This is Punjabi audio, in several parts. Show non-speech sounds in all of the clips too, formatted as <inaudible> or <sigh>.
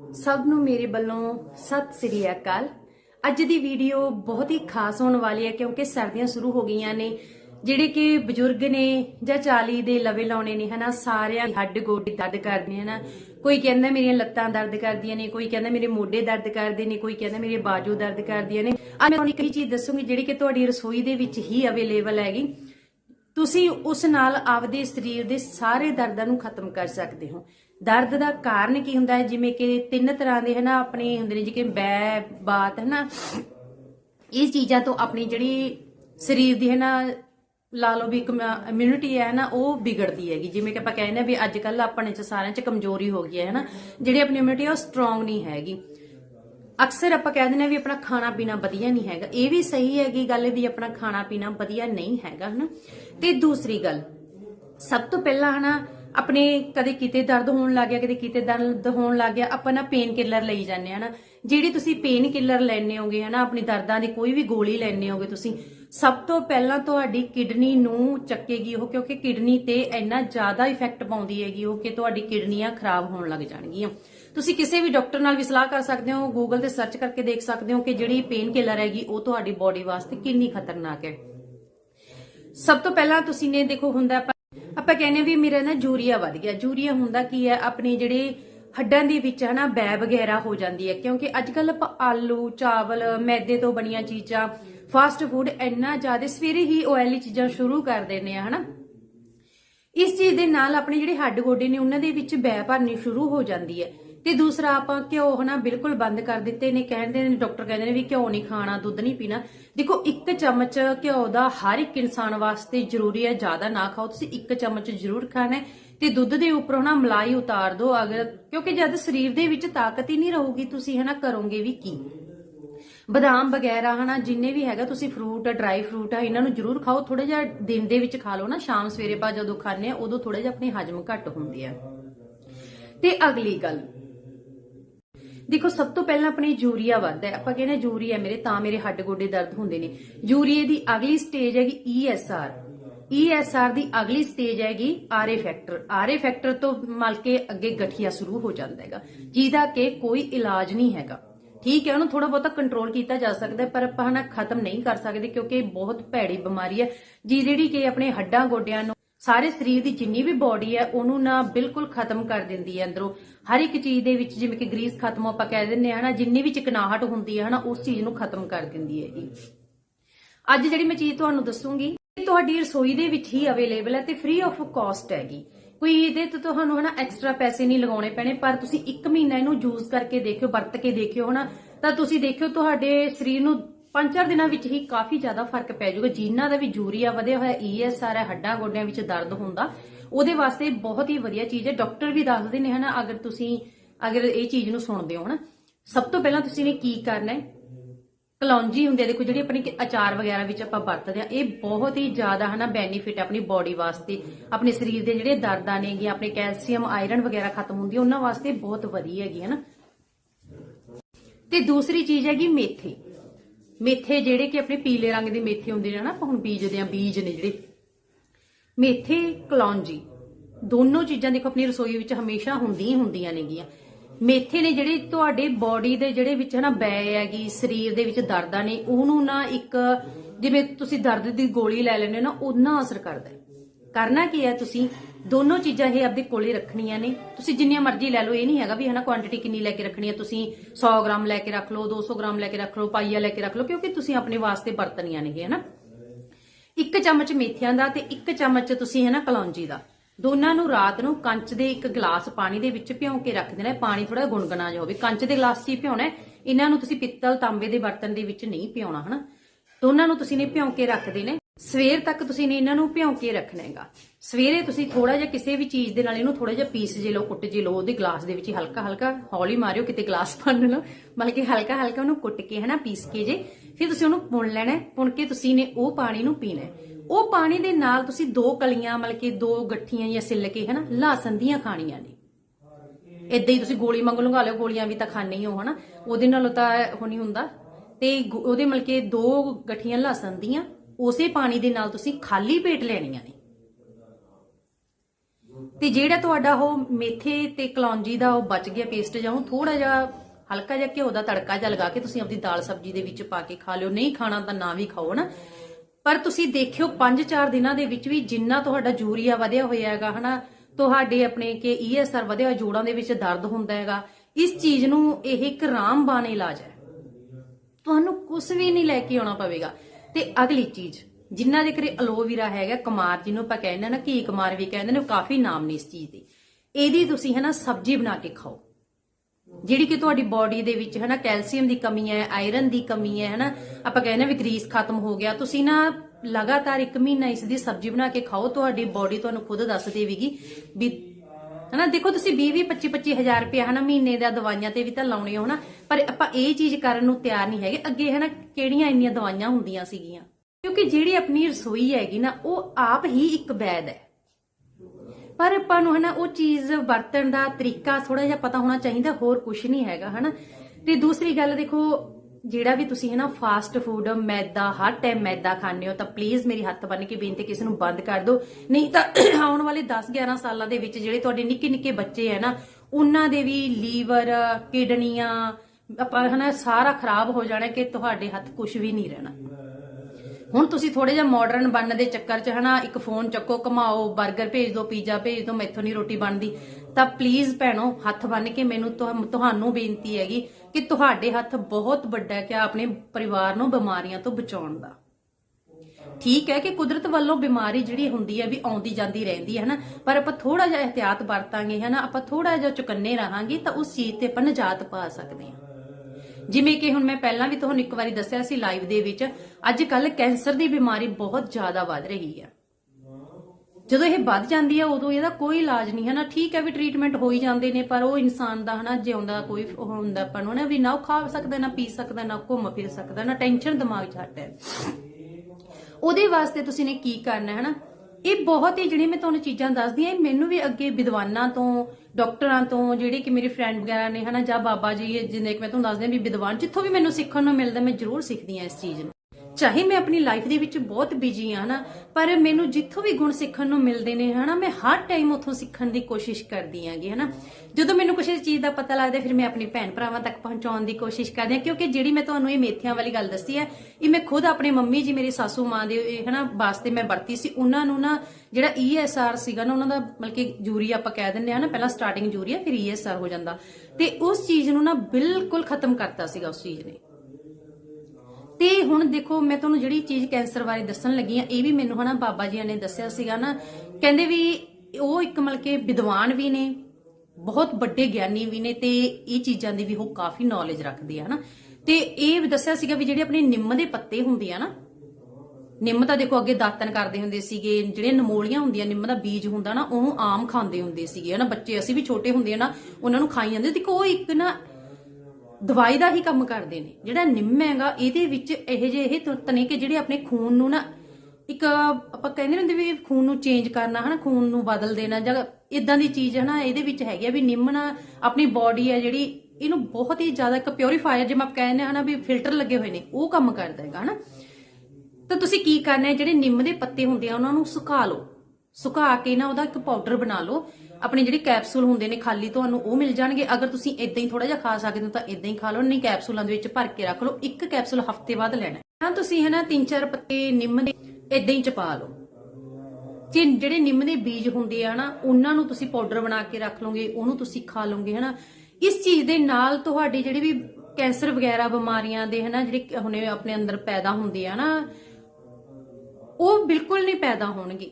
ਸਭ ਨੂੰ ਮੇਰੇ ਵੱਲੋਂ ਸਤਿ ਸ੍ਰੀ ਅਕਾਲ। ਅੱਜ ਦੀ ਵੀਡੀਓ ਬਹੁਤ ਹੀ ਖਾਸ ਹੋਣ ਵਾਲੀ ਹੈ ਕਿਉਂਕਿ ਸਰਦੀਆਂ ਸ਼ੁਰੂ ਹੋ ਗਈਆਂ ਨੇ, ਜਿਹੜੇ ਕਿ ਬਜ਼ੁਰਗ ਨੇ ਜਾਂ 40 ਦੇ ਲਵੇ ਲਾਉਣੇ ਨੇ, ਹਨਾ, ਸਾਰਿਆਂ ਹੱਡ ਗੋਡੇ ਦਰਦ ਕਰਦੇ ਨੇ, ਹਨਾ। ਕੋਈ ਕਹਿੰਦਾ ਮੇਰੀਆਂ ਲੱਤਾਂ ਦਰਦ ਕਰਦੀਆਂ ਨੇ, ਕੋਈ ਕਹਿੰਦਾ ਮੇਰੇ ਮੋਢੇ ਦਰਦ ਕਰਦੇ ਨੇ, ਕੋਈ ਕਹਿੰਦਾ ਮੇਰੇ ਬਾਜੂ ਦਰਦ ਕਰਦੀਆਂ ਨੇ। ਅੱਜ ਮੈਂ ਤੁਹਾਨੂੰ ਇੱਕ ਚੀਜ਼ ਦੱਸੂਗੀ ਜਿਹੜੀ ਕਿ ਤੁਹਾਡੀ ਰਸੋਈ ਦੇ ਵਿੱਚ ਹੀ ਅਵੇਲੇਬਲ ਹੈਗੀ। ਤੁਸੀਂ ਉਸ ਨਾਲ ਆਪਦੇ ਸਰੀਰ ਦੇ ਸਾਰੇ ਦਰਦਾਂ ਨੂੰ ਖਤਮ ਕਰ ਸਕਦੇ ਹੋ। ਦਰਦ ਦਾ ਕਾਰਨ ਕੀ ਹੁੰਦਾ ਹੈ? ਜਿਵੇਂ ਕਿ ਤਿੰਨ ਤਰ੍ਹਾਂ ਦੇ ਹਨਾ ਆਪਣੇ ਹੁੰਦੇ ਨੇ, ਜਿਵੇਂ ਬੈ, ਬਾਤ ਹਨਾ। ਇਹ ਚੀਜ਼ਾਂ ਤੋਂ ਆਪਣੀ ਜਿਹੜੀ ਸਰੀਰ ਦੀ ਹਨਾ, ਲਾ ਲਓ ਵੀ ਇਮਿਊਨਿਟੀ ਹੈ ਨਾ ਉਹ ਵਿਗੜਦੀ ਹੈਗੀ। ਜਿਵੇਂ ਕਿ ਆਪਾਂ ਕਹਿੰਦੇ ਆ ਵੀ ਅੱਜ ਕੱਲ ਆਪਣੇ ਚ ਸਾਰਿਆਂ ਚ ਕਮਜ਼ੋਰੀ ਹੋ ਗਈ ਹੈ ਹਨਾ। ਜਿਹੜੀ ਆਪਣੀ ਇਮਿਊਨਿਟੀ ਉਹ ਸਟਰੋਂਗ ਨਹੀਂ ਹੈਗੀ। ਅਕਸਰ ਆਪਾਂ ਕਹਿ ਦਿੰਦੇ ਆ ਵੀ ਆਪਣਾ ਖਾਣਾ ਪੀਣਾ ਵਧੀਆ ਨਹੀਂ ਹੈਗਾ। ਇਹ ਵੀ ਸਹੀ ਹੈਗੀ ਗੱਲ ਵੀ ਆਪਣਾ ਖਾਣਾ ਪੀਣਾ ਵਧੀਆ ਨਹੀਂ ਹੈਗਾ ਹਨਾ। ਤੇ ਦੂਸਰੀ ਗੱਲ, ਸਭ ਤੋਂ ਪਹਿਲਾਂ ਹਨਾ ਆਪਣੇ ਕਦੇ ਕਿਤੇ ਦਰਦ ਹੋਣ ਲੱਗ ਗਿਆ, ਕਦੇ ਕਿਤੇ ਦਰਦ ਹੋਣ ਲੱਗ ਗਿਆ, ਆਪਾਂ ਨਾ ਪੇਨ ਕਿਲਰ ਲਈ ਜਾਂਦੇ ਹਨਾ। ਜਿਹੜੀ ਤੁਸੀਂ ਪੇਨ ਕਿਲਰ ਲੈਣੇ ਹੋਗੇ, ਹਨਾ, ਆਪਣੀ ਦਰਦਾਂ ਦੀ ਕੋਈ ਵੀ ਗੋਲੀ ਲੈਣੇ ਹੋਗੇ ਤੁਸੀਂ, ਸਭ ਤੋਂ ਪਹਿਲਾਂ ਤੁਹਾਡੀ ਕਿਡਨੀ ਨੂੰ ਚੱਕੇਗੀ ਉਹ, ਕਿਉਂਕਿ ਕਿਡਨੀ ਤੇ ਇੰਨਾ ਜ਼ਿਆਦਾ ਇਫੈਕਟ ਪਾਉਂਦੀ ਹੈਗੀ ਉਹ ਕਿ ਤੁਹਾਡੀ ਕਿਡਨੀਆਂ ਖਰਾਬ ਹੋਣ ਲੱਗ ਜਾਣਗੀਆਂ। ਤੁਸੀਂ ਕਿਸੇ ਵੀ ਡਾਕਟਰ ਨਾਲ ਵੀ ਸਲਾਹ ਕਰ ਸਕਦੇ ਹੋ ਗੂਗਲ ਤੇ ਸਰਚ ਕਰਕੇ ਦੇਖ ਸਕਦੇ ਹੋ ਕਿ ਜਿਹੜੀ ਪੇਨ ਕਿਲਰ ਹੈਗੀ, ਉਹ ਤੁਹਾਡੀ ਬਾਡੀ ਵਾਸਤੇ ਕਿੰਨੀ ਖਤਰਨਾਕ ਹੈ। ਸਭ ਤੋਂ ਪਹਿਲਾਂ ਤੁਸੀਂ ਨੇ ਦੇਖੋ, ਹੁੰਦਾ ਆਪਾਂ ਕਹਿੰਦੇ ਵੀ ਮੇਰਾ ਨਾ ਜੂਰੀਆ ਵੱਧ ਗਿਆ। ਜੂਰੀਆ ਹੁੰਦਾ ਕੀ ਹੈ? ਆਪਣੇ ਜਿਹੜੇ ਹੱਡਾਂ ਦੇ ਵਿੱਚ ਹਨਾ ਬੈ ਵਗੈਰਾ ਹੋ ਜਾਂਦੀ ਹੈ। ਕਿਉਂਕਿ ਅੱਜ ਕੱਲ ਆਪਾਂ ਆਲੂ, ਚਾਵਲ, ਮੈਦੇ ਤੋਂ ਬਣੀਆਂ ਚੀਜ਼ਾਂ ਫਾਸਟ ਫੂਡ ਇੰਨਾ ਜ਼ਿਆਦਾ ਸਵੇਰੇ ਹੀ ਆਇਲੀ ਚੀਜ਼ਾਂ ਸ਼ੁਰੂ ਕਰ ਦਿੰਦੇ ਆ ਹਨਾ। ਇਸ ਚੀਜ਼ ਦੇ ਨਾਲ ਆਪਣੇ ਜਿਹੜੇ ਹੱਡ ਗੋਡੇ ਨੇ, ਉਹਨਾਂ ਦੇ ਵਿੱਚ ਬੈ ਭਰਨੀ ਸ਼ੁਰੂ ਹੋ ਜਾਂਦੀ ਹੈ। ਤੇ ਦੂਸਰਾ ਆਪਾਂ ਘਿਓ ਹਨਾ ਬਿਲਕੁਲ ਬੰਦ ਕਰ ਦਿੱਤੇ ਨੇ, ਕਹਿੰਦੇ ਨੇ, ਡਾਕਟਰ ਕਹਿੰਦੇ ਨੇ ਵੀ ਘਿਓ ਨਹੀਂ ਖਾਣਾ, ਦੁੱਧ ਨਹੀਂ ਪੀਣਾ। ਦੇਖੋ, ਇੱਕ ਚਮਚ ਘਿਓ ਦਾ ਹਰ ਇੱਕ ਇਨਸਾਨ ਵਾਸਤੇ ਜ਼ਰੂਰੀ ਹੈ, ਜ਼ਿਆਦਾ ਨਾ ਖਾਓ, ਤੁਸੀਂ ਇੱਕ ਚਮਚ ਜ਼ਰੂਰ ਖਾਣਾ ਹੈ। ਤੇ ਦੁੱਧ ਦੇ ਉੱਪਰੋਂ ਨਾ ਮਲਾਈ ਉਤਾਰ ਦਿਓ, ਅਗਰ, ਕਿਉਂਕਿ ਜਦ ਸਰੀਰ ਦੇ ਵਿੱਚ ਤਾਕਤ ਹੀ ਨਹੀਂ ਰਹੂਗੀ, ਤੁਸੀਂ ਹਨਾ ਕਰੋਗੇ ਵੀ ਕੀ? ਬਦਾਮ ਵਗੈਰਾ ਹਨਾ, ਜਿੰਨੇ ਵੀ ਹੈਗਾ, ਤੁਸੀਂ ਫਰੂਟ ਡਰਾਈ ਫਰੂਟ ਆ, ਇਹਨਾਂ ਨੂੰ ਜ਼ਰੂਰ ਖਾਓ ਥੋੜਾ ਜਿਹਾ ਦਿਨ ਦੇ ਵਿੱਚ ਖਾ ਲਓ ਨਾ, ਸ਼ਾਮ ਸਵੇਰੇ ਪਾ ਜਦੋਂ ਖਾਣੇ ਆ ਉਦੋਂ ਥੋੜਾ ਜਿਹਾ ਆਪਣੀ ਹਜਮ ਘੱਟ ਹੁੰਦੀ ਆ। ਤੇ ਅਗਲੀ ਗੱਲ ਦੇਖੋ, ਸਭ ਤੋਂ ਪਹਿਲਾਂ ਆਪਣੀ ਯੂਰੀਆ ਵੱਧਦਾ ਹੈ। ਆਪਾਂ ਕਹਿੰਦੇ ਯੂਰੀਆ ਮੇਰੇ, ਤਾਂ ਮੇਰੇ ਹੱਡ ਗੋਡੇ ਦਰਦ ਹੁੰਦੇ ਨੇ। ਯੂਰੀਏ ਦੀ ਅਗਲੀ ਸਟੇਜ ਹੈਗੀ ਈਐਸਆਰ ਈਐਸਆਰ ਦੀ ਅਗਲੀ ਸਟੇਜ ਹੈਗੀ ਆਰਏ ਫੈਕਟਰ ਆਰਏ ਫੈਕਟਰ ਤੋਂ ਮਲ ਕੇ ਅੱਗੇ ਗਠੀਆ ਸ਼ੁਰੂ ਹੋ ਜਾਂਦਾ ਹੈਗਾ, ਜਿਹਦਾ ਕਿ ਕੋਈ ਇਲਾਜ ਨਹੀਂ ਹੈਗਾ। ਠੀਕ ਹੈ, ਉਹਨੂੰ ਥੋੜਾ ਬਹੁਤਾ ਕੰਟਰੋਲ ਕੀਤਾ ਜਾ ਸਕਦਾ ਪਰ ਆਪਾਂ ਹਨਾ ਖਤਮ ਨਹੀਂ ਕਰ ਸਕਦੇ ਕਿਉਂਕਿ ਇਹ ਬਹੁਤ ਭੈੜੀ ਬਿਮਾਰੀ ਹੈ, ਜੀ ਜਿਹੜੀ ਕਿ ਆਪਣੇ ਹੱਡਾਂ ਗੋਡਿਆਂ ਨੂੰ ਸਾਰੇ ਸਰੀਰ ਦੀ ਜਿੰਨੀ ਵੀ ਬਾਡੀ ਹੈ, ਉਹਨੂੰ ਨਾ ਬਿਲਕੁਲ ਖਤਮ ਕਰ ਦਿੰਦੀ ਹੈ ਅੰਦਰੋਂ। ਹਰ ਇੱਕ ਚੀਜ਼ ਦੇ ਵਿੱਚ ਜਿਵੇਂ ਕਿ ਗਰੀਸ ਖਤਮ ਆਪਾਂ ਕਹਿ ਦਿੰਦੇ ਹਾਂ ਹਨਾ ਜਿੰਨੀ ਵੀ ਚਿਕਨਾਹਟ ਹੁੰਦੀ ਹੈ ਹਨਾ ਉਸ ਚੀਜ਼ ਨੂੰ ਖਤਮ ਕਰ ਦਿੰਦੀ ਹੈ ਜੀ। ਅੱਜ ਜਿਹੜੀ ਮੈਂ ਚੀਜ਼ ਤੁਹਾਨੂੰ ਦੱਸੂਗੀ ਤੁਹਾਡੀ ਰਸੋਈ ਦੇ ਵਿੱਚ ਹੀ ਅਵੇਲੇਬਲ ਹੈ ਤੇ ਫ੍ਰੀ ਆਫ ਕਾਸਟ ਹੈਗੀ। ਕੋਈ ਇਹਦੇ ਤੋਂ ਤੁਹਾਨੂੰ ਹਨਾ ਐਕਸਟਰਾ ਪੈਸੇ ਨਹੀਂ ਲਗਾਉਣੇ ਪੈਣੇ, ਪਰ ਤੁਸੀਂ 1 ਮਹੀਨਾ ਇਹਨੂੰ ਯੂਜ਼ ਕਰਕੇ ਦੇਖਿਓ, ਵਰਤ ਕੇ ਦੇਖਿਓ ਹਨਾ, ਤਾਂ ਤੁਸੀਂ ਦੇਖਿਓ ਤੁਹਾਡੇ ਸਰੀਰ ਨੂੰ 5-4 ਦਿਨਾਂ ਵਿੱਚ ਹੀ ਕਾਫੀ ਜ਼ਿਆਦਾ ਫ਼ਰਕ ਪੈ ਜਾਊਗਾ। ਜਿਨ੍ਹਾਂ ਦਾ ਵੀ ਯੂਰੀਆ ਵਧਿਆ ਹੋਇਆ ਈਐਸਆਰ ਹੈ, ਹੱਡਾਂ ਗੋਡਿਆਂ ਵਿੱਚ ਦਰਦ ਹੁੰਦਾ ਉਹਦੇ ਵਾਸਤੇ ਬਹੁਤ ਹੀ ਵਧੀਆ ਚੀਜ਼ ਹੈ। ਡਾਕਟਰ ਵੀ ਦੱਸਦੇ ਨੇ ਹਨਾ, ਅਗਰ ਤੁਸੀਂ, ਅਗਰ ਇਹ ਚੀਜ਼ ਨੂੰ ਸੁਣਦੇ ਹੋ ਹਨਾ। ਸਭ ਤੋਂ ਪਹਿਲਾਂ ਤੁਸੀਂ ਨੇ ਕੀ ਕਰਨਾ ਹੈ? ਕਲੌਂਜੀ ਹੁੰਦੀ ਹੈ, ਦੇਖੋ ਜਿਹੜੀ ਆਪਣੀ ਅਚਾਰ ਵਗੈਰਾ ਵਿੱਚ ਆਪਾਂ ਵਰਤਦੇ ਆ ਇਹ ਬਹੁਤ ਹੀ ਜ਼ਿਆਦਾ ਹਨਾ ਬੈਨੀਫਿਟ ਆਪਣੀ ਬਾਡੀ ਵਾਸਤੇ। ਆਪਣੇ ਸਰੀਰ ਦੇ ਜਿਹੜੇ ਦਰਦਾਂ ਨੇ ਨੇਗੇ ਆਪਣੇ ਕੈਲਸ਼ੀਅਮ ਆਇਰਨ ਵਗੈਰਾ ਖਤਮ ਹੁੰਦੀ ਹੈ, ਉਹਨਾਂ ਵਾਸਤੇ ਬਹੁਤ ਵਧੀਆ ਹੈਗੀ ਹਨਾ। ਤੇ ਦੂਸਰੀ ਚੀਜ਼ ਹੈਗੀ ਮੇਥੇ। ਮੇਥੇ ਜਿਹੜੇ ਕਿ ਆਪਣੇ ਪੀਲੇ ਰੰਗ ਦੇ ਮੇਥੇ ਹੁੰਦੇ ਨੇ ਨਾ, ਆਪਾਂ ਹੁਣ ਬੀਜਦੇ ਆ ਬੀਜ ਨੇ ਜਿਹੜੇ। ਮੇਥੇ, ਕਲੌਂਜੀ, ਦੋਨੋਂ ਚੀਜ਼ਾਂ ਦੇਖੋ, ਆਪਣੀ ਰਸੋਈ ਵਿੱਚ ਹਮੇਸ਼ਾ ਹੁੰਦੀਆਂ ਹੀ ਹੁੰਦੀਆਂ ਨੇਗੀਆਂ। ਮੇਥੇ ਨੇ ਜਿਹੜੇ ਤੁਹਾਡੇ ਬਾਡੀ ਦੇ ਜਿਹੜੇ ਵਿੱਚ ਹਨਾ, ਬੈ ਹੈਗੀ, ਸਰੀਰ ਦੇ ਵਿੱਚ ਦਰਦਾਂ ਨੇ, ਉਹਨੂੰ ਨਾ ਇੱਕ, ਜਿਵੇਂ ਤੁਸੀਂ ਦਰਦ ਦੀ ਗੋਲੀ ਲੈ ਲੈਂਦੇ ਹੋ ਨਾ ਉਹਨਾਂ ਅਸਰ ਕਰਦਾ ਹੈ। ਕਰਨਾ ਕੀ ਹੈ ਤੁਸੀਂ? ਦੋਨੋਂ ਚੀਜ਼ਾਂ ਇਹ ਆਪਦੇ ਕੋਲੇ ਰੱਖਣੀਆਂ ਨੇ। ਤੁਸੀਂ ਜਿੰਨੀਆਂ ਮਰਜ਼ੀ ਲੈ ਲਓ, ਇਹ ਨਹੀਂ ਹੈਗਾ ਵੀ ਹਨਾ ਕੁਆਂਟੀਟੀ ਕਿੰਨੀ ਲੈ ਕੇ ਰੱਖਣੀ ਹੈ। ਤੁਸੀਂ 100 ਗ੍ਰਾਮ ਲੈ ਕੇ ਰੱਖ ਲਓ 200 ਗ੍ਰਾਮ ਲੈ ਕੇ ਰੱਖ ਲਓ, ਪਾਈਆ ਲੈ ਕੇ ਰੱਖ ਲਓ, ਕਿਉਂਕਿ ਤੁਸੀਂ ਆਪਣੇ ਵਾਸਤੇ ਵਰਤਣੀਆਂ ਇਹ ਹਨਾ। ਇੱਕ ਚਮਚ ਮੇਥਿਆਂ ਦਾ ਤੇ ਇੱਕ ਚਮਚ ਤੁਸੀਂ ਹੈ ਨਾ ਕਲੌਂਜੀ ਦਾ। ਦੋਨਾਂ ਨੂੰ ਰਾਤ ਨੂੰ ਕੰਚ ਦੇ ਇੱਕ ਗਲਾਸ ਪਾਣੀ ਦੇ ਵਿੱਚ ਭਿਉਂ ਕੇ ਰੱਖ ਦੇਣਾ, ਪਾਣੀ ਥੋੜਾ ਗੁੰਗਣਾ ਜਿਹਾ ਹੋਵੇ। ਕੰਚ ਦੇ ਗਲਾਸ 'ਚ ਹੀ ਭਿਉਣਾ ਇਹਨਾਂ ਨੂੰ ਤੁਸੀਂ ਪਿੱਤਲ ਤਾਂਬੇ ਦੇ ਬਰਤਨ ਦੇ ਵਿੱਚ ਨਹੀਂ ਭਿਉਣਾ ਹਨਾ। ਦੋਨਾਂ ਨੂੰ ਤੁਸੀਂ ਨੇ ਭਿਉਂ ਕੇ ਰੱਖ ਦੇਣਾ। ਸਵੇਰ ਤੱਕ ਤੁਸੀਂ ਨੇ ਇਹਨਾਂ ਨੂੰ ਭਿਉਂ ਕੇ ਰੱਖਣਾ ਹੈਗਾ। ਸਵੇਰੇ ਤੁਸੀਂ ਥੋੜਾ ਜਿਹਾ ਕਿਸੇ ਵੀ ਚੀਜ਼ ਦੇ ਨਾਲ ਇਹਨੂੰ ਥੋੜਾ ਜਿਹਾ ਪੀਸ ਜੇ ਲਓ, ਕੁੱਟ ਜੇ ਲਓ, ਉਹਦੇ ਗਲਾਸ ਦੇ ਵਿੱਚ ਹੀ ਹਲਕਾ ਹਲਕਾ ਹੌਲੀ ਮਾਰਿਓ, ਕਿਤੇ ਗਲਾਸ ਭੰਨ ਲਓ। ਬਲਕਿ ਹਲਕਾ ਹਲਕਾ ਉਹਨੂੰ ਕੁੱਟ ਕੇ ਹਨਾ, ਪੀਸ ਕੇ ਜੇ। ਫਿਰ ਤੁਸੀਂ ਉਹਨੂੰ ਪੁਣ ਲੈਣਾ ਪੁਣ ਕੇ ਤੁਸੀਂ ਨੇ ਉਹ ਪਾਣੀ ਨੂੰ ਪੀਣਾ ਉਹ ਪਾਣੀ ਦੇ ਨਾਲ ਤੁਸੀਂ ਦੋ ਕਲੀਆਂ ਮਤਲਬ ਕਿ ਦੋ ਗੱਠੀਆਂ ਜਾਂ ਸਿੱਲ ਕੇ ਹਨਾ ਲਸਣ ਦੀਆਂ ਖਾਣੀਆਂ ਨੇ। ਇਦਾਂ ਹੀ ਤੁਸੀਂ ਗੋਲੀ ਮੰਗ ਲੰਘਾ ਲਿਓ, ਗੋਲੀਆਂ ਵੀ ਤਾਂ ਖਾਣੇ ਹੋ ਹਨਾ। ਉਹਦੇ ਨਾਲੋਂ ਤਾਂ ਉਹ ਨਹੀਂ ਹੁੰਦਾ। ਤੇ ਉਹਦੇ ਮਤਲਬ ਕਿ ਦੋ ਗੱਠੀਆਂ ਲਸਣ ਦੀਆਂ ਉਸੇ ਪਾਣੀ ਦੇ ਨਾਲ ਤੁਸੀਂ ਖਾਲੀ ਪੇਟ ਲੈਣੀਆਂ ਨੇ। ਤੇ ਜਿਹੜਾ ਤੁਹਾਡਾ ਉਹ ਮੇਥੇ ਤੇ ਕਲੌਂਜੀ ਦਾ ਉਹ ਬਚ ਗਿਆ ਪੇਸਟ ਜਾਂ ਉਹ ਥੋੜਾ ਜਿਹਾ ਹਲਕਾ ਜਿਹਾ ਘਿਓ ਦਾ ਤੜਕਾ ਜਿਹਾ ਲਗਾ ਕੇ ਤੁਸੀਂ ਆਪਣੀ ਦਾਲ ਸਬਜ਼ੀ ਦੇ ਵਿੱਚ ਪਾ ਕੇ ਖਾ ਲਿਓ। ਨਹੀਂ ਖਾਣਾ ਤਾਂ ਨਾ ਵੀ ਖਾਓ ਨਾ ਪਰ ਤੁਸੀਂ ਦੇਖਿਓ 5-4 ਦਿਨਾਂ ਦੇ ਵਿੱਚ ਵੀ ਜਿੰਨਾ ਤੁਹਾਡਾ ਯੂਰੀਆ ਵਧਿਆ ਹੋਇਆ ਹੈਗਾ ਹਨਾ, ਤੁਹਾਡੇ ਆਪਣੇ ਕਿ ਈਐਸਆਰ ਵਧਿਆ ਹੋਇਆ ਜੋੜਾਂ ਦੇ ਵਿੱਚ ਦਰਦ ਹੁੰਦਾ ਹੈਗਾ, ਇਸ ਚੀਜ਼ ਨੂੰ ਇਹ ਇੱਕ ਰਾਮਬਾਨ ਇਲਾਜ ਹੈ। ਤੁਹਾਨੂੰ ਕੁਝ ਵੀ ਨਹੀਂ ਲੈ ਕੇ ਆਉਣਾ ਪਵੇਗਾ। ਤੇ ਅਗਲੀ ਚੀਜ਼ ਜਿਨ੍ਹਾਂ ਦੇ ਘਰੇ ਅਲੋਵੀਰਾ ਹੈਗਾ, ਕੁਮਾਰ ਜਿਹਨੂੰ ਆਪਾਂ ਕਹਿੰਦੇ ਨਾ, ਘੀ ਕੁਮਾਰ ਵੀ ਕਹਿੰਦੇ ਨੇ, ਉਹ ਕਾਫੀ ਨਾਮ ਨੇ ਇਸ ਚੀਜ਼ ਦੇ। ਇਹਦੀ ਤੁਸੀਂ ਹੈ ਨਾ ਸਬਜ਼ੀ ਬਣਾ ਕੇ ਖਾਓ। ਜਿਹੜੀ ਕਿ ਤੁਹਾਡੀ ਬਾਡੀ ਦੇ ਵਿੱਚ ਹੈ ਨਾ ਕੈਲਸ਼ੀਅਮ ਦੀ ਕਮੀ ਹੈ ਆਇਰਨ ਦੀ ਕਮੀ ਹੈ ਹੈ ਨਾ ਆਪਾਂ ਕਹਿੰਦੇ ਵੀ ਗਰੀਸ ਖਤਮ ਹੋ ਗਿਆ। ਤੁਸੀਂ ਨਾ ਲਗਾਤਾਰ 1 ਮਹੀਨਾ ਇਸ ਦੀ ਸਬਜ਼ੀ ਬਣਾ ਕੇ ਖਾਓ, ਤੁਹਾਡੀ ਬਾਡੀ ਤੁਹਾਨੂੰ ਖੁਦ ਦੱਸ ਦੇਵੇਗੀ ਵੀ ਹਨਾ, ਦੇਖੋ ਤੁਸੀਂ 20 20 25 25 ਰੁਪਏ ਹਨਾ, ਮਹੀਨੇ ਦਾ ਦਵਾਈਆਂ ਤੇ ਵੀ ਤਾਂ ਲਾਉਣੇ ਹੋ ਨਾ ਪਰ ਆਪਾਂ ਇਹ ਚੀਜ਼ ਕਰਨ ਨੂੰ ਤਿਆਰ ਨਹੀਂ ਹੈਗੇ। ਅੱਗੇ ਹਨਾ, ਕਿਹੜੀਆਂ ਇੰਨੀਆਂ ਦਵਾਈਆਂ ਹੁੰਦੀਆਂ ਸੀਗੀਆਂ? ਕਿਉਂਕਿ ਜਿਹੜੀ ਆਪਣੀ ਰਸੋਈ ਹੈਗੀ ਨਾ, ਉਹ ਆਪ ਹੀ ਇੱਕ ਵੈਦ ਹੈ। ਪਰ ਆਪਾਂ ਨੂੰ ਹਨਾ, ਉਹ ਚੀਜ਼ ਵਰਤਣ ਦਾ ਤਰੀਕਾ ਥੋੜਾ ਜਿਹਾ ਪਤਾ ਹੋਣਾ ਚਾਹੀਦਾ, ਹੋਰ ਕੁਝ ਨਹੀਂ ਹੈਗਾ, ਹਨਾ। ਤੇ ਦੂਸਰੀ ਗੱਲ ਦੇਖੋ ਜਿਹੜਾ ਵੀ ਤੁਸੀਂ ਹਨਾ ਫਾਸਟ ਫੂਡ ਮੈਦਾ, ਹਰ ਟਾਈਮ ਮੈਦਾ ਖਾਂਦੇ ਹੋ ਤਾਂ ਪਲੀਜ਼ ਮੇਰੀ ਹੱਥ ਬੰਨ ਕੇ ਬੇਨਤੀ ਕਿਸੇ ਨੂੰ ਬੰਦ ਕਰ ਦਿਓ। ਨਹੀਂ ਤਾਂ <coughs> ਆਉਣ ਵਾਲੇ 10 11 ਸਾਲਾਂ ਦੇ ਵਿੱਚ ਜਿਹੜੇ ਤੁਹਾਡੇ ਨਿੱਕੇ ਨਿੱਕੇ ਬੱਚੇ ਹੈ ਨਾ, ਉਹਨਾਂ ਦੇ ਵੀ ਲੀਵਰ, ਕਿਡਨੀਆਂ, ਆਪਾਂ ਹਨਾ ਸਾਰਾ ਖਰਾਬ ਹੋ ਜਾਣਾ ਕਿ ਤੁਹਾਡੇ ਹੱਥ ਕੁਝ ਵੀ ਨਹੀਂ ਰਹਿਣਾ। ਹੁਣ ਤੁਸੀਂ ਥੋੜੇ ਜਿਹਾ ਮਾਡਰਨ ਬਣਨ ਦੇ ਚੱਕਰ 'ਚ ਹਨਾ, ਇੱਕ ਫੋਨ ਚੱਕੋ ਕਮਾਓ 버ਗਰ ਭੇਜ ਦਿਓ ਪੀਜ਼ਾ ਭੇਜ ਦਿਓ ਮੈਥੋਂ ਨਹੀਂ ਰੋਟੀ ਬਣਦੀ। ਤਾਂ ਪਲੀਜ਼ ਭੈਣੋ, ਹੱਥ ਬੰਨ ਕੇ ਮੈਨੂੰ ਤੁਹਾਨੂੰ ਬੇਨਤੀ ਹੈਗੀ ਕਿ ਤੁਹਾਡੇ ਹੱਥ ਬਹੁਤ ਵੱਡਾ ਹੈ ਕਿ ਆਪਣੇ ਪਰਿਵਾਰ ਨੂੰ ਬਿਮਾਰੀਆਂ ਤੋਂ ਬਚਾਉਣ ਦਾ। ਠੀਕ ਹੈ ਕਿ ਕੁਦਰਤ ਵੱਲੋਂ ਬਿਮਾਰੀ ਜਿਹੜੀ ਹੁੰਦੀ ਹੈ ਵੀ ਆਉਂਦੀ ਜਾਂਦੀ ਰਹਿੰਦੀ ਹੈ ਹਨਾ, ਪਰ ਆਪਾਂ ਥੋੜਾ ਜਿਹਾ ਇhtiyat ਵਰਤਾਂਗੇ ਹਨਾ, ਆਪਾਂ ਥੋੜਾ ਜਿਹਾ ਚੁਕੰਨੇ ਰਹਾਂਗੇ ਤਾਂ ਉਸ ਚੀਜ਼ ਤੇ ਆਪਾਂ ਨਜਾਤ ਪਾ ਸਕਦੇ ਹਾਂ। ਜਿਵੇਂ ਕਿ ਹੁਣ ਮੈਂ ਪਹਿਲਾਂ ਵੀ ਤੁਹਾਨੂੰ ਇੱਕ ਵਾਰੀ ਦੱਸਿਆ ਸੀ ਲਾਈਵ ਦੇ ਵਿੱਚ ਅੱਜ ਕੱਲ ਕੈਂਸਰ ਦੀ ਬਿਮਾਰੀ ਬਹੁਤ ਜ਼ਿਆਦਾ ਵੱਧ ਰਹੀ ਹੈ। ਜਦੋਂ ਇਹ ਵੱਧ ਜਾਂਦੀ ਹੈ, ਉਦੋਂ ਇਹਦਾ ਕੋਈ ਇਲਾਜ ਨਹੀਂ ਹੈ। ਨਾ ਠੀਕ ਹੈ ਵੀ ਟ੍ਰੀਟਮੈਂਟ ਹੋ ਹੀ ਜਾਂਦੇ ਨੇ, ਪਰ ਉਹ ਇਨਸਾਨ ਦਾ ਹਨਾ, ਜਿਉਂਦਾ ਕੋਈ ਹੁੰਦਾ ਆਪਾਂ ਨੂੰ ਨਾ ਵੀ ਨਾ ਉਹ ਖਾ ਸਕਦਾ, ਨਾ ਪੀ ਸਕਦਾ, ਨਾ ਘੁੰਮ ਫਿਰ ਸਕਦਾ, ਨਾ ਟੈਨਸ਼ਨ ਦਿਮਾਗ 'ਚ ਹਟ ਹੈ। ਉਹਦੇ ਵਾਸਤੇ ਤੁਸੀਂ ਨੇ ਕੀ ਕਰਨਾ ਹੈ ਨਾ ਇਹ ਬਹੁਤ ਹੀ ਜਿਹੜੀ ਮੈਂ ਤੁਹਾਨੂੰ ਚੀਜ਼ਾਂ ਦੱਸਦੀ ਆ ਮੈਨੂੰ ਵੀ ਅੱਗੇ ਵਿਦਵਾਨਾਂ ਤੋਂ, ਡਾਕਟਰਾਂ ਤੋਂ, ਜਿਹੜੇ ਕਿ ਮੇਰੇ ਫਰੈਂਡ ਵਗੈਰਾ ਨੇ ਹਨਾ, ਜਾਂ ਬਾਬਾ ਜੀ, ਜਿੰਨੇ ਕਿ ਮੈਂ ਤੁਹਾਨੂੰ ਦੱਸਦੀ ਆ ਵੀ ਵਿਦਵਾਨ, ਜਿੱਥੋਂ ਵੀ ਮੈਨੂੰ ਸਿੱਖਣ ਨੂੰ ਮਿਲਦਾ, ਮੈਂ ਜ਼ਰੂਰ ਸਿੱਖਦੀ ਆ ਇਸ ਚੀਜ਼ ਨੂੰ। ਚਾਹੇ ਮੈਂ ਆਪਣੀ ਲਾਈਫ ਦੇ ਵਿੱਚ ਬਹੁਤ ਬਿਜ਼ੀ ਆ ਹਨਾ ਪਰ ਮੈਨੂੰ ਜਿੱਥੋਂ ਵੀ ਗੁਣ ਸਿੱਖਣ ਨੂੰ ਮਿਲਦੇ ਨੇ, ਹਨਾ, ਮੈਂ ਹਰ ਟਾਈਮ ਉੱਥੋਂ ਸਿੱਖਣ ਦੀ ਕੋਸ਼ਿਸ਼ ਕਰਦੀ ਆਂਗੀ ਹਨਾ। ਜਦੋਂ ਮੈਨੂੰ ਕੁਝ ਚੀਜ਼ ਦਾ ਪਤਾ ਲੱਗਦਾ, ਫਿਰ ਮੈਂ ਆਪਣੀ ਭੈਣ ਭਰਾਵਾਂ ਤੱਕ ਪਹੁੰਚਾਉਣ ਦੀ ਕੋਸ਼ਿਸ਼ ਕਰਦੀ ਆ ਕਿਉਂਕਿ ਜਿਹੜੀ ਮੈਂ ਤੁਹਾਨੂੰ ਇਹ ਮੇਥਿਆਂ ਵਾਲੀ ਗੱਲ ਦੱਸੀ ਹੈ, ਇਹ ਮੈਂ ਖੁਦ ਆਪਣੇ ਮੰਮੀ ਜੀ, ਮੇਰੀ ਸਾਸੂ ਮਾਂ ਦੇ ਹਨਾ, ਵਾਸਤੇ ਮੈਂ ਵਰਤੀ ਸੀ। ਉਹਨਾਂ ਨੂੰ ਨਾ ਜਿਹੜਾ ਈਐਸਆਰ ਸੀਗਾ ਨਾ, ਉਹਨਾਂ ਦਾ ਮਤਲਬ ਕਿ ਯੂਰੀਆ ਆਪਾਂ ਕਹਿ ਦਿੰਦੇ ਆ ਨਾ, ਪਹਿਲਾਂ ਸਟਾਰਟਿੰਗ ਯੂਰੀਆ ਫਿਰ ਈਐਸਆਰ ਹੋ ਜਾਂਦਾ। ਤੇ ਉਸ ਚੀਜ਼ ਨੂੰ ਨਾ ਬਿਲਕੁਲ ਖਤਮ ਕਰਤਾ ਸੀਗਾ ਉਸ ਚੀਜ਼ ਨੇ। ਤੇ ਹੁਣ ਦੇਖੋ, ਮੈਂ ਤੁਹਾਨੂੰ ਜਿਹੜੀ ਚੀਜ਼ ਕੈਂਸਰ ਬਾਰੇ ਦੱਸਣ ਲੱਗੀ ਆ ਇਹ ਵੀ ਮੈਨੂੰ ਹਨਾ ਬਾਬਾ ਜੀ ਨੇ ਦੱਸਿਆ ਸੀਗਾ ਨਾ। ਕਹਿੰਦੇ ਵੀ ਉਹ ਇੱਕ ਮਤਲਬ ਕਿ ਵਿਦਵਾਨ ਵੀ ਨੇ, ਬਹੁਤ ਵੱਡੇ ਗਿਆਨੀ ਵੀ ਨੇ ਤੇ ਇਹ ਚੀਜ਼ਾਂ ਦੀ ਵੀ ਉਹ ਕਾਫੀ ਨੌਲੇਜ ਰੱਖਦੇ ਆ ਹਨਾ। ਤੇ ਇਹ ਵੀ ਦੱਸਿਆ ਸੀਗਾ ਵੀ ਜਿਹੜੇ ਆਪਣੇ ਨਿੰਮ ਦੇ ਪੱਤੇ ਹੁੰਦੇ ਆ ਨਾ, ਨਿੰਮ ਤਾਂ ਦੇਖੋ ਅੱਗੇ ਦਾਤਨ ਕਰਦੇ ਹੁੰਦੇ ਸੀਗੇ ਜਿਹੜੇ ਨਮੋਲੀਆਂ ਹੁੰਦੀਆਂ, ਨਿੰਮ ਦਾ ਬੀਜ ਹੁੰਦਾ ਨਾ, ਉਹਨੂੰ ਆਮ ਖਾਂਦੇ ਹੁੰਦੇ ਸੀਗੇ ਹਨਾ। ਬੱਚੇ ਅਸੀਂ ਵੀ ਛੋਟੇ ਹੁੰਦੇ ਆ ਨਾ, ਉਹਨਾਂ ਨੂੰ ਖਾਈ ਜਾਂਦੇ। ਦੇਖੋ, ਉਹ ਇੱਕ ਨਾ ਦਵਾਈ ਦਾ ਹੀ ਕੰਮ ਕਰਦੇ ਨੇ। ਜਿਹੜਾ ਨਿੰਮ ਹੈਗਾ, ਇਹਦੇ ਵਿੱਚ ਇਹ ਜਿਹੇ ਇਹ ਤੁਰਤ ਨੇ ਕਿ ਜਿਹੜੇ ਆਪਣੇ ਖੂਨ ਨੂੰ ਨਾ, ਇੱਕ ਆਪਾਂ ਕਹਿੰਦੇ ਹੁੰਦੇ ਵੀ ਖੂਨ ਨੂੰ ਚੇਂਜ ਕਰਨਾ, ਹਨਾ, ਖੂਨ ਨੂੰ ਬਦਲ ਦੇਣਾ, ਜਾਂ ਇਦਾਂ ਦੀ ਚੀਜ਼, ਹਨਾ, ਇਹਦੇ ਵਿੱਚ ਹੈਗੀ ਆ ਵੀ ਨਿੰਮ ਨਾ ਆਪਣੀ ਬਾਡੀ ਹੈ ਜਿਹੜੀ, ਇਹਨੂੰ ਬਹੁਤ ਹੀ ਜ਼ਿਆਦਾ ਇੱਕ ਪਿਉਰੀਫਾਇਰ ਜਿਵੇਂ ਆਪਾਂ ਕਹਿੰਦੇ ਹਨਾ ਵੀ ਫਿਲਟਰ ਲੱਗੇ ਹੋਏ ਨੇ, ਉਹ ਕੰਮ ਕਰਦਾ ਹੈਗਾ, ਹਨਾ। ਤਾਂ ਤੁਸੀਂ ਕੀ ਕਰਨਾ ਹੈ, ਜਿਹੜੇ ਨਿੰਮ ਦੇ ਪੱਤੇ ਹੁੰਦੇ ਆ, ਉਹਨਾਂ ਨੂੰ ਸੁਕਾ ਲਓ। ਸੁਕਾ ਕੇ ਨਾ ਉਹਦਾ ਇੱਕ ਪਾਊਡਰ ਬਣਾ ਲਓ। ਆਪਣੇ ਜਿਹੜੇ ਕੈਪਸੂਲ ਹੁੰਦੇ ਨੇ ਖਾਲੀ ਤੁਹਾਨੂੰ ਉਹ ਮਿਲ ਜਾਣਗੇ। ਅਗਰ ਤੁਸੀਂ ਇਦਾਂ ਹੀ ਥੋੜਾ ਜਿਹਾ ਖਾ ਸਕਦੇ ਹੋ ਤਾਂ ਇਦਾਂ ਹੀ ਖਾ ਲਓ। ਨਹੀਂ, ਕੈਪਸੂਲਾਂ ਦੇ ਵਿੱਚ ਭਰ ਕੇ ਰੱਖ ਲਓ। ਇੱਕ ਕੈਪਸੂਲ ਹਫ਼ਤੇ ਬਾਅਦ ਲੈਣਾ ਤਾਂ ਤੁਸੀਂ ਹਨਾ ਤਿੰਨ ਚਾਰ ਪੱਤੇ ਨਿੰਮ ਦੇ ਇਦਾਂ ਹੀ ਚਪਾ ਲਓ। ਜੇ ਜਿਹੜੇ ਨਿੰਮ ਦੇ ਬੀਜ ਹੁੰਦੇ ਆ ਨਾ, ਉਹਨਾਂ ਨੂੰ ਤੁਸੀਂ ਪਾਊਡਰ ਬਣਾ ਕੇ ਰੱਖ ਲਓਗੇ, ਉਹਨੂੰ ਤੁਸੀਂ ਖਾ ਲਓਗੇ ਹਨਾ ਇਸ ਚੀਜ਼ ਦੇ ਨਾਲ ਤੁਹਾਡੇ ਜਿਹੜੇ ਵੀ ਕੈਂਸਰ ਵਗੈਰਾ ਬਿਮਾਰੀਆਂ ਦੇ ਹਨਾ ਜਿਹੜੇ ਹੁਣੇ ਆਪਣੇ ਅੰਦਰ ਪੈਦਾ ਹੁੰਦੇ ਆ ਨਾ, ਉਹ ਬਿਲਕੁਲ ਨਹੀਂ ਪੈਦਾ ਹੋਣਗੇ।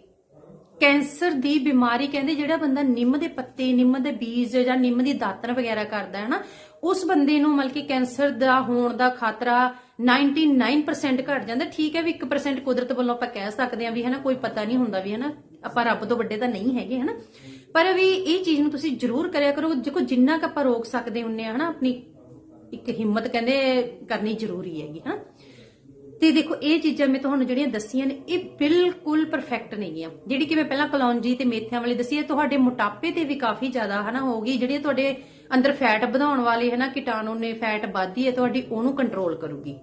ਕੈਂਸਰ ਦੀ ਬਿਮਾਰੀ ਕਹਿੰਦੇ ਜਿਹੜਾ ਬੰਦਾ ਨਿੰਮ ਦੇ ਪੱਤੇ, ਨਿੰਮ ਦੇ ਬੀਜ ਜਾਂ ਨਿੰਮ ਦੀ ਦਾਤਨ ਵਗੈਰਾ ਕਰਦਾ ਹੈ ਨਾ, ਉਸ ਬੰਦੇ ਨੂੰ ਮਤਲਬ ਕਿ ਕੈਂਸਰ ਦਾ ਹੋਣ ਦਾ ਖਤਰਾ 99% ਘਟ ਜਾਂਦਾ। ਠੀਕ ਹੈ ਵੀ 1% ਕੁਦਰਤ ਵੱਲੋਂ ਆਪਾਂ ਕਹਿ ਸਕਦੇ ਹਾਂ ਵੀ ਹਨਾ, ਕੋਈ ਪਤਾ ਨਹੀਂ ਹੁੰਦਾ ਵੀ ਹਨਾ, ਆਪਾਂ ਰੱਬ ਤੋਂ ਵੱਡੇ ਤਾਂ ਨਹੀਂ ਹੈਗੇ ਹਨਾ। ਪਰ ਵੀ ਇਹ ਚੀਜ਼ ਨੂੰ ਤੁਸੀਂ ਜ਼ਰੂਰ ਕਰਿਆ ਕਰੋ। ਦੇਖੋ, ਜਿੰਨਾ ਕ ਆਪਾਂ ਰੋਕ ਸਕਦੇ ਹੁੰਨੇ ਆ ਹਨਾ, ਆਪਣੀ ਇੱਕ ਹਿੰਮਤ ਕਹਿੰਦੇ ਕਰਨੀ ਜ਼ਰੂਰੀ ਹੈਗੀ ਹਨਾ। ਤੇ ਦੇਖੋ, ਇਹ ਚੀਜ਼ਾਂ ਮੈਂ ਤੁਹਾਨੂੰ ਜਿਹੜੀਆਂ ਦੱਸੀਆਂ ਨੇ, ਇਹ ਬਿਲਕੁਲ ਪਰਫੈਕਟ ਨੇਗੀਆਂ ਜਿਹੜੀ ਕਿ ਮੈਂ ਪਹਿਲਾਂ ਕਲੌਂਜੀ ਤੇ ਮੇਥਿਆਂ ਵਾਲੀ ਦੱਸੀ ਹੈ ਤੁਹਾਡੇ ਮੋਟਾਪੇ ਤੇ ਵੀ ਕਾਫੀ ਜ਼ਿਆਦਾ, ਹਨਾ ਹੋਗੀ ਜਿਹੜੀ ਤੁਹਾਡੇ ਅੰਦਰ ਫੈਟ ਵਧਾਉਣ ਵਾਲੇ, ਹਨਾ, ਕੀਟਾਣੂ ਨੇ ਫੈਟ ਵੱਧਦੀ ਹੈ, ਤੁਹਾਡੀ ਉਹਨੂੰ ਕੰਟਰੋਲ ਕਰੂਗੀ।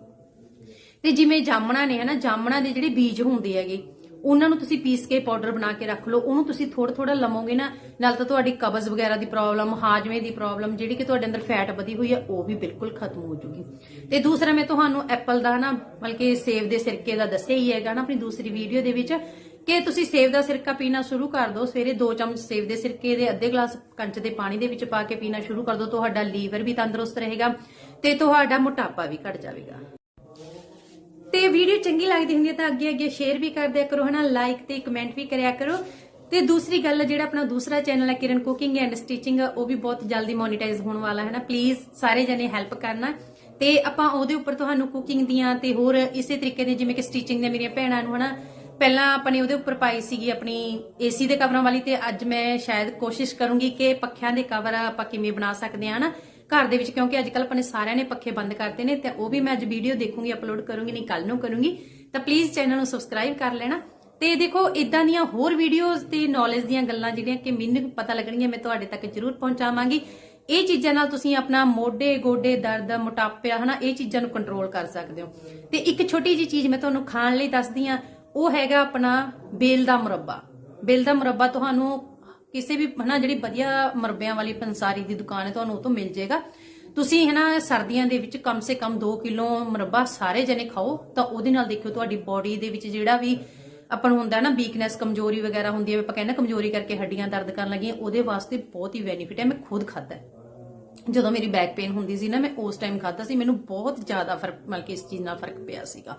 ਤੇ ਜਿਵੇਂ ਜਾਮਣਾ ਨੇ, ਹਨਾ, ਜਾਮਣਾ ਦੇ ਜਿਹੜੇ ਬੀਜ ਹੁੰਦੇ ਹੈਗੇ ਉਹਨਾਂ ਨੂੰ ਤੁਸੀਂ ਪੀਸ ਕੇ ਪਾਊਡਰ ਬਣਾ ਕੇ ਰੱਖ ਲਓ, ਉਹਨੂੰ ਤੁਸੀਂ ਥੋੜਾ ਥੋੜਾ ਲਵੋਗੇ ਨਾ, ਨਾਲ ਤਾਂ ਤੁਹਾਡੀ ਕਬਜ਼ ਵਗੈਰਾ ਦੀ ਪ੍ਰੋਬਲਮ ਹਾਜਮੇ ਦੀ ਪ੍ਰੋਬਲਮ ਜਿਹੜੀ ਕਿ ਤੁਹਾਡੇ ਅੰਦਰ ਫੈਟ ਵਧੀ ਹੋਈ ਹੈ, ਉਹ ਵੀ ਬਿਲਕੁਲ ਖਤਮ ਹੋ ਜੂਗੀ। ਤੇ ਦੂਸਰਾ, ਮੈਂ ਤੁਹਾਨੂੰ ਐਪਲ ਦਾ ਨਾ ਬਲਕਿ ਸੇਬ ਦੇ ਸਿਰਕੇ ਦਾ ਦੱਸਿਆ ਹੀ ਹੈਗਾ ਨਾ, ਆਪਣੀ ਦੂਸਰੀ ਵੀਡੀਓ ਦੇ ਵਿੱਚ, ਕਿ ਤੁਸੀਂ ਸੇਬ ਦਾ ਸਿਰਕਾ ਪੀਣਾ ਸ਼ੁਰੂ ਕਰ ਦਿਓ, ਸਵੇਰੇ 2 ਚਮਚ ਸੇਬ ਦੇ ਸਿਰਕੇ ਦੇ ਅੱਧੇ ਗਲਾਸ ਕੰਚ ਦੇ ਪਾਣੀ ਦੇ ਵਿੱਚ ਪਾ ਕੇ ਪੀਣਾ ਸ਼ੁਰੂ ਕਰ ਦਿਓ, ਤੁਹਾਡਾ ਲੀਵਰ ਵੀ ਤੰਦਰੁਸਤ ਰਹੇਗਾ ਤੇ ਤੁਹਾਡਾ ਮੋਟਾਪਾ ਵੀ ਘਟ ਜਾਵੇਗਾ। ਤੇ ਵੀਡੀਓ ਚੰਗੀ ਲੱਗਦੀ ਹੁੰਦੀ ਹੈ ਤਾਂ ਅੱਗੇ ਅੱਗੇ ਸ਼ੇਅਰ ਵੀ ਕਰ ਦਿਆ ਕਰੋ, ਹਨਾ? ਲਾਈਕ ਤੇ ਕਮੈਂਟ ਵੀ ਕਰਿਆ ਕਰੋ। ਤੇ ਦੂਸਰੀ ਗੱਲ, ਜਿਹੜਾ ਆਪਣਾ ਦੂਸਰਾ ਚੈਨਲ ਹੈ ਕਿਰਨ ਕੁਕਿੰਗ ਐਂਡ ਸਟਿਚਿੰਗ ਉਹ ਵੀ ਬਹੁਤ ਜਲਦੀ ਮੋਨੀਟਾਈਜ਼ ਹੋਣ ਵਾਲਾ ਹੈ ਨਾ ਪਲੀਜ਼ ਸਾਰੇ ਜਣੇ ਹੈਲਪ ਕਰਨਾ। ਤੇ ਆਪਾਂ ਉਹਦੇ ਉੱਪਰ ਤੁਹਾਨੂੰ ਕੁਕਿੰਗ ਦੀਆਂ ਤੇ ਹੋਰ ਇਸੇ ਤਰੀਕੇ ਦੇ ਜਿਵੇਂ ਕਿ ਸਟਿਚਿੰਗ ਦੇ ਮੇਰੀਆਂ ਭੈਣਾਂ ਨੂੰ, ਹਨਾ? ਪਹਿਲਾਂ ਆਪਾਂ ਨੇ ਉਹਦੇ ਉੱਪਰ ਪਾਈ ਸੀਗੀ ਆਪਣੀ ਏਸੀ ਦੇ ਕਵਰਾਂ ਵਾਲੀ ਤੇ ਅੱਜ ਮੈਂ ਸ਼ਾਇਦ ਕੋਸ਼ਿਸ਼ ਕਰੂੰਗੀ ਕਿ ਪੱਖਿਆਂ ਦੇ ਕਵਰ ਆਪਾਂ ਕਿਵੇਂ ਬਣਾ ਸਕਦੇ ਹਾਂ, ਹਨਾ? ਘਰ ਦੇ ਵਿੱਚ, ਕਿਉਂਕਿ ਅੱਜ ਕੱਲ ਆਪਣੇ ਸਾਰਿਆਂ ਨੇ ਪੱਖੇ ਬੰਦ ਕਰਤੇ ਨੇ, ਤੇ ਉਹ ਵੀ ਮੈਂ ਅੱਜ ਵੀਡੀਓ ਦੇਖੂੰਗੀ ਅਪਲੋਡ ਕਰੂੰਗੀ, ਨਹੀਂ ਕੱਲ ਨੂੰ ਕਰੂੰਗੀ। ਤਾਂ ਪਲੀਜ਼ ਚੈਨਲ ਨੂੰ ਸਬਸਕ੍ਰਾਈਬ ਕਰ ਲੈਣਾ। ਤੇ ਦੇਖੋ ਇਦਾਂ ਦੀਆਂ ਹੋਰ ਵੀਡੀਓਜ਼ ਤੇ ਨੌਲੇਜ ਦੀਆਂ ਗੱਲਾਂ ਜਿਹੜੀਆਂ ਕਿ ਮੈਨੂੰ ਪਤਾ ਲੱਗਣਗੀਆਂ, ਮੈਂ ਤੁਹਾਡੇ ਤੱਕ ਜ਼ਰੂਰ ਪਹੁੰਚਾਵਾਂਗੀ। ਇਹ ਚੀਜ਼ਾਂ ਨਾਲ ਤੁਸੀਂ ਆਪਣਾ ਮੋਢੇ, ਗੋਡੇ, ਦਰਦ, ਮੋਟਾਪਾ, ਹਨਾ, ਇਹ ਚੀਜ਼ਾਂ ਨੂੰ ਕੰਟਰੋਲ ਕਰ ਸਕਦੇ ਹੋ। ਤੇ ਇੱਕ ਛੋਟੀ ਜੀ ਚੀਜ਼ ਮੈਂ ਤੁਹਾਨੂੰ ਖਾਣ ਲਈ ਦੱਸਦੀ ਆ ਉਹ ਹੈਗਾ ਆਪਣਾ ਬੇਲ ਦਾ ਮੁਰੱਬਾ। ਬੇਲ ਦਾ ਮੁਰੱਬਾ ਤੁਹਾਨੂੰ ਕਿਸੇ ਵੀ ਹਨਾ ਜਿਹੜੀ ਵਧੀਆ ਮੁਰੱਬਿਆਂ ਵਾਲੀ ਪੰਸਾਰੀ ਦੀ ਦੁਕਾਨ ਹੈ, ਤੁਹਾਨੂੰ ਉਹ ਤੋਂ ਮਿਲ ਜਾਏਗਾ। ਤੁਸੀਂ ਹਨਾ ਸਰਦੀਆਂ ਦੇ ਵਿੱਚ ਕਮ ਸੇ ਕਮ 2 ਕਿਲੋ ਮੁਰੱਬਾ ਸਾਰੇ ਜਣੇ ਖਾਓ, ਤਾਂ ਉਹਦੇ ਨਾਲ ਦੇਖਿਓ ਤੁਹਾਡੀ ਬਾਡੀ ਦੇ ਵਿੱਚ ਜਿਹੜਾ ਵੀ ਆਪਾਂ ਨੂੰ ਹੁੰਦਾ ਨਾ ਵੀਕਨੈਸ ਕਮਜ਼ੋਰੀ ਵਗੈਰਾ ਹੁੰਦੀ ਹੈ, ਆਪਾਂ ਕਹਿੰਦੇ ਕਮਜ਼ੋਰੀ ਕਰਕੇ ਹੱਡੀਆਂ ਦਰਦ ਕਰਨ ਲੱਗੀਆਂ, ਉਹਦੇ ਵਾਸਤੇ ਬਹੁਤ ਹੀ ਬੈਨੀਫਿਟ ਹੈ। ਮੈਂ ਖੁਦ ਖਾਦਾ ਜਦੋਂ ਮੇਰੀ ਬੈਕ ਪੇਨ ਹੁੰਦੀ ਸੀ ਨਾ, ਮੈਂ ਉਸ ਟਾਈਮ ਖਾਦਾ ਸੀ, ਮੈਨੂੰ ਬਹੁਤ ਜ਼ਿਆਦਾ ਫ਼ਰਕ, ਮਤਲਬ ਕਿ ਇਸ ਚੀਜ਼ ਨਾਲ ਫ਼ਰਕ ਪਿਆ ਸੀਗਾ।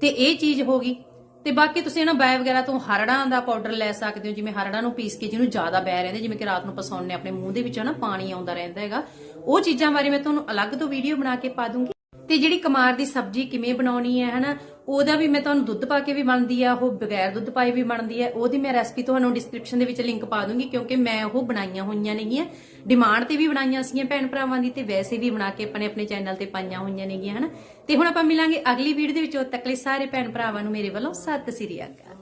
ਤੇ ਇਹ ਚੀਜ਼ ਹੋ ਗਈ। ਤੇ ਬਾਕੀ ਤੁਸੀਂ ਨਾ ਬੈ ਵਗੈਰਾ ਤੋਂ ਹਰੜਾਂ ਦਾ ਪਾਊਡਰ ਲੈ ਸਕਦੇ ਹੋ, ਜਿਵੇਂ ਹਰੜਾਂ ਨੂੰ ਪੀਸ ਕੇ ਜਿਹਨੂੰ ਜ਼ਿਆਦਾ ਬੈ ਰਹਿੰਦੇ, ਜਿਵੇਂ ਕਿ ਰਾਤ ਨੂੰ ਪਸੌਣੇ ਆਪਣੇ ਮੂੰਹ ਦੇ ਵਿੱਚੋਂ ਨਾ ਪਾਣੀ ਆਉਂਦਾ ਰਹਿੰਦਾ ਹੈਗਾ। ਉਹ ਚੀਜ਼ਾਂ ਬਾਰੇ ਮੈਂ ਤੁਹਾਨੂੰ ਅਲੱਗ ਤੋਂ ਵੀਡੀਓ ਬਣਾ ਕੇ ਪਾ ਦੂੰਗੀ। ਤੇ ਜਿਹੜੀ ਕਮਾਰ ਦੀ ਸਬਜ਼ੀ ਕਿਵੇਂ ਬਣਾਉਣੀ ਹੈ, ਹਨਾ, ਉਹਦਾ ਵੀ ਮੈਂ ਤੁਹਾਨੂੰ ਦੁੱਧ ਪਾ ਕੇ ਵੀ ਬਣਦੀ ਆ, ਉਹ ਬਗੈਰ ਦੁੱਧ ਪਾਏ ਵੀ ਬਣਦੀ ਹੈ ਉਹਦੀ ਮੈਂ ਰੈਸਪੀ ਤੁਹਾਨੂੰ ਡਿਸਕ੍ਰਿਪਸ਼ਨ ਦੇ ਵਿੱਚ ਲਿੰਕ ਪਾ ਦੂੰਗੀ, ਕਿਉਂਕਿ ਮੈਂ ਉਹ ਬਣਾਈਆਂ ਹੋਈਆਂ ਨੇਗੀਆਂ। ਡਿਮਾਂਡ ਤੇ ਵੀ ਬਣਾਈਆਂ ਸੀਗੀਆਂ ਭੈਣ ਭਰਾਵਾਂ ਦੀ, ਤੇ ਵੈਸੇ ਵੀ ਬਣਾ ਕੇ ਆਪਣੇ ਆਪਣੇ ਚੈਨਲ ਤੇ ਪਾਈਆਂ ਹੋਈਆਂ ਨੇਗੀਆਂ, ਹਨਾ। ਤੇ ਹੁਣ ਆਪਾਂ ਮਿਲਾਂਗੇ ਅਗਲੀ ਵੀਡੀਓ ਦੇ ਵਿੱਚ ਉਦ ਤੱਕ ਲਈ ਸਾਰੇ ਭੈਣ ਭਰਾਵਾਂ ਨੂੰ ਮੇਰੇ ਵੱਲੋਂ ਸਤਿ ਸ੍ਰੀ ਅਕਾਲ।